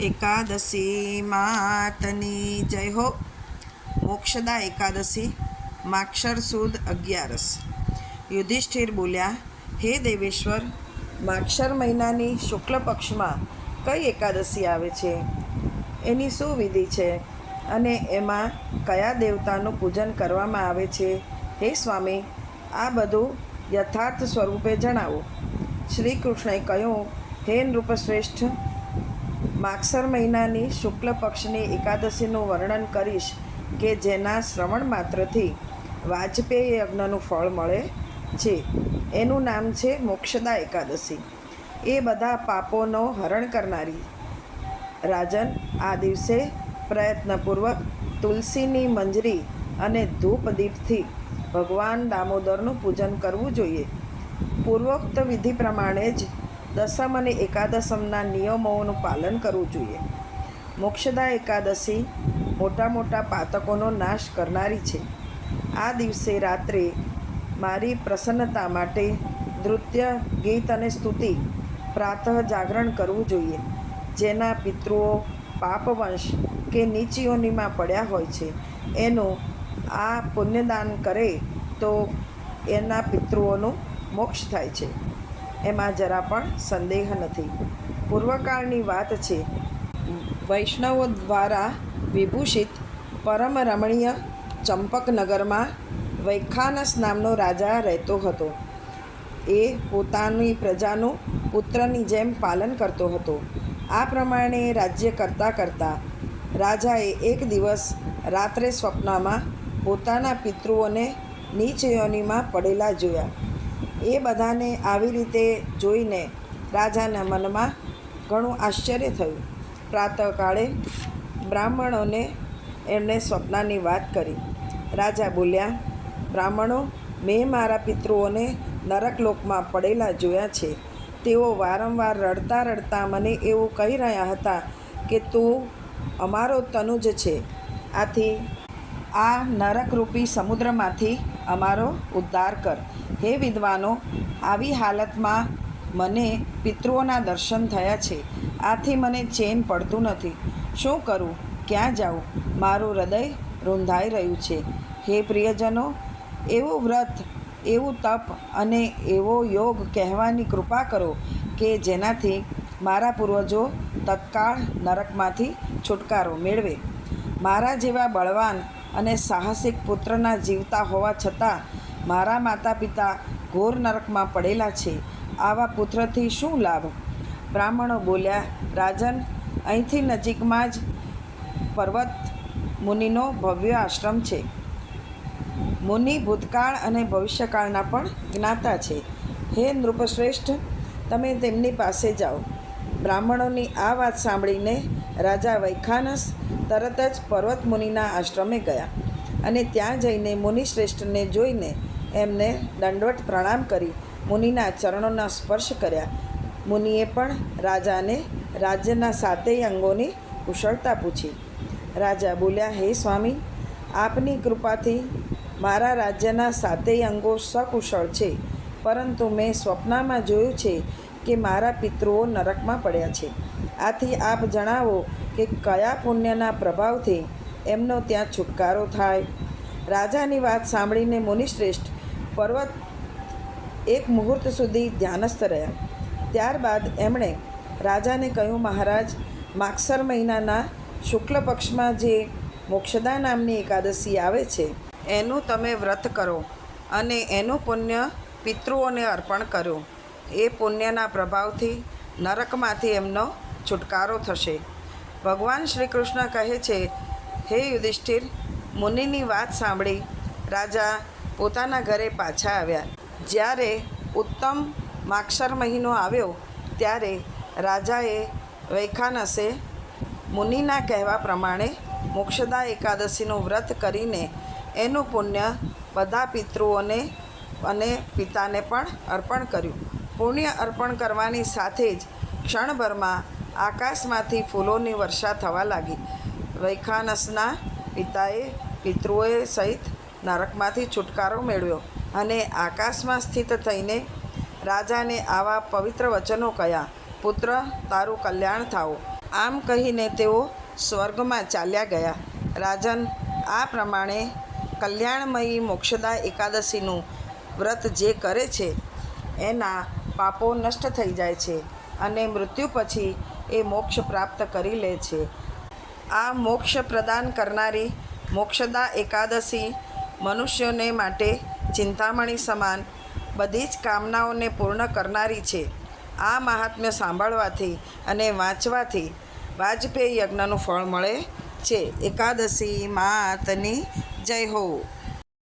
એકાદશી માતની, જય હો. મોક્ષદા એકાદશી, માક્ષર સુદ અગિયારસ. યુધિષ્ઠિર બોલ્યા, હે દેવેશ્વર, માક્ષર મહિનાની શુક્લ પક્ષમાં કઈ એકાદશી આવે છે? એની શું વિધિ છે? અને એમાં કયા દેવતાનું પૂજન કરવામાં આવે છે? હે સ્વામી, આ બધું યથાર્થ સ્વરૂપે જણાવો. શ્રી કૃષ્ણએ કહ્યું, હે નૃપશ્રેષ્ઠ માગસર મહિનાની શુક્લ પક્ષની એકાદશીનું વર્ણન કરીશ કે જેના શ્રવણ માત્રથી વાજપેયી યજ્ઞનું ફળ મળે છે. એનું નામ છે મોક્ષદા એકાદશી. એ બધા પાપોનો હરણ કરનારી રાજન આ દિવસે પ્રયત્નપૂર્વક તુલસીની મંજરી અને ધૂપ દીપથી ભગવાન દામોદરનું પૂજન કરવું જોઈએ. પૂર્વોક્ત વિધિ પ્રમાણે જ દસમ અને એકાદશમના નિયમોનું પાલન કરવું જોઈએ. મોક્ષદા એકાદશી મોટા મોટા પાતકોનો નાશ કરનારી છે. આ દિવસે રાત્રે મારી પ્રસન્નતા માટે નૃત્ય, ગીત અને સ્તુતિ પ્રાતઃ જાગરણ કરવું જોઈએ. જેના પિતૃઓ, પાપવંશ કે નીચીઓનીમાં પડ્યા હોય છે, એનું આ પુણ્યદાન કરે તો એના પિતૃઓનું મોક્ષ થાય છે. એમાં જરા પણ સંદેહ નથી. પૂર્વકાળની વાત છે. વૈષ્ણવો દ્વારા વિભૂષિત પરમ રમણીય ચંપકનગરમાં વૈખાનસ નામનો રાજા રહેતો હતો. એ પોતાની પ્રજાનું પુત્રની જેમ પાલન કરતો હતો. આ પ્રમાણે રાજ્ય કરતાં કરતાં રાજાએ એક દિવસ રાત્રે સ્વપ્નમાં પોતાના પિતૃઓને નીચ યોનીમાં પડેલા જોયા. એ બધાને આવી રીતે જોઈને રાજાના મનમાં ઘણું આશ્ચર્ય થયું. પ્રાતઃકાળે બ્રાહ્મણોને એમણે સ્વપ્નાની વાત કરી. રાજા બોલ્યા, બ્રાહ્મણો, મેં મારા પિતૃઓને નરકલોકમાં પડેલા જોયા છે. તેઓ વારંવાર રડતા રડતા મને એવું કહી રહ્યા હતા કે તું અમારો તનુજ છે. આથી આ નરકરૂપી સમુદ્રમાંથી અમારો ઉદ્ધાર કર. હે વિદ્વાનો, આવી હાલતમાં મને પિતૃઓના દર્શન થયા છે. આથી મને ચેન પડતું નથી. શું કરું? ક્યાં જાઉં? મારું હૃદય રૂંધાઈ રહ્યું છે. હે પ્રિયજનો, એવું વ્રત, એવું તપ અને એવો યોગ કહેવાની કૃપા કરો કે જેનાથી મારા પૂર્વજો તત્કાળ નરકમાંથી છુટકારો મેળવે. મારા જેવા બળવાન અને સાહસિક પુત્રના જીવતા હોવા છતાં મારા માતા પિતા ઘોર નરકમાં પડેલા છે. આવા પુત્રથી શું લાભ? બ્રાહ્મણો બોલ્યા, રાજન, અહીંથી નજીકમાં જ પર્વત મુનિનો ભવ્ય આશ્રમ છે. મુનિ ભૂતકાળ અને ભવિષ્યકાળના પણ જ્ઞાતા છે. હે નૃપશ્રેષ્ઠ, તમે તેમની પાસે જાઓ. બ્રાહ્મણોની આ વાત સાંભળીને રાજા વૈખાનસ તરત જ પર્વત મુનિના આશ્રમે ગયા. અને ત્યાં જઈને મુનિશ્રેષ્ઠને જોઈને એમને દંડવત પ્રણામ કરી, મુનિના ચરણોના સ્પર્શ કર્યા. મુનિએ પણ રાજાને રાજ્યના સાતેય અંગોની કુશળતા પૂછી. રાજા બોલ્યા, હે સ્વામી, આપની કૃપાથી મારા રાજ્યના સાતેય અંગો સકુશળ છે, પરંતુ મેં સ્વપ્નમાં જોયું છે કે મારા પિતૃઓ નરકમાં પડ્યા છે. આથી આપ જણાવો કે કયા પુણ્યના પ્રભાવથી એમનો ત્યાં છુટકારો થાય. રાજાની વાત સાંભળીને મુનિશ્રેષ્ઠ પર્વત એક મુહૂર્ત સુધી ધ્યાનસ્થ રહ્યા. ત્યારબાદ એમણે રાજાને કહ્યું, મહારાજ, માગસર મહિનાના શુક્લ પક્ષમાં જે મોક્ષદા નામની એકાદશી આવે છે, એનું તમે વ્રત કરો અને એનું પુણ્ય પિતૃઓને અર્પણ કરો. એ પુણ્યના પ્રભાવથી નરકમાંથી એમનો છુટકારો થશે. ભગવાન શ્રી કૃષ્ણ કહે છે હે યુધિષ્ઠિર, મુનિની વાત સાંભળી રાજા પોતાના ઘરે પાછા આવ્યા. જ્યારે ઉત્તમ માક્ષર મહિનો આવ્યો, ત્યારે રાજાએ વૈખાનસે મુનિના કહેવા પ્રમાણે મોક્ષદા એકાદશીનું વ્રત કરીને એનું પુણ્ય બધા પિતૃઓને અને પિતાને પણ અર્પણ કર્યું. પુણ્ય અર્પણ કરવાની સાથે જ ક્ષણભરમાં આકાશમાંથી ફૂલોની વર્ષા થવા લાગી. વૈખાનસના પિતાએ પિતૃઓએ સહિત નરકમાંથી છુટકારો મેળવ્યો અને આકાશમાં સ્થિત થઈને રાજાને આવા પવિત્ર વચનો કહ્યા પુત્ર, તારું કલ્યાણ થાઓ. આમ કહીને તેઓ સ્વર્ગમાં ચાલ્યા ગયા. રાજન, આ પ્રમાણે કલ્યાણમયી મોક્ષદા એકાદશીનું વ્રત જે કરે છે, એના પાપો નષ્ટ થઈ જાય છે અને મૃત્યુ પછી એ મોક્ષ પ્રાપ્ત કરી લે છે. આ મોક્ષ પ્રદાન કરનારી મોક્ષદા એકાદશી મનુષ્યોને માટે ચિંતામણી સમાન બધી જ કામનાઓને પૂર્ણ કરનારી છે. આ મહાત્મ્ય સાંભળવાથી અને વાંચવાથી વાજપેયી યજ્ઞનું ફળ મળે છે. એકાદશી માતની જય હો.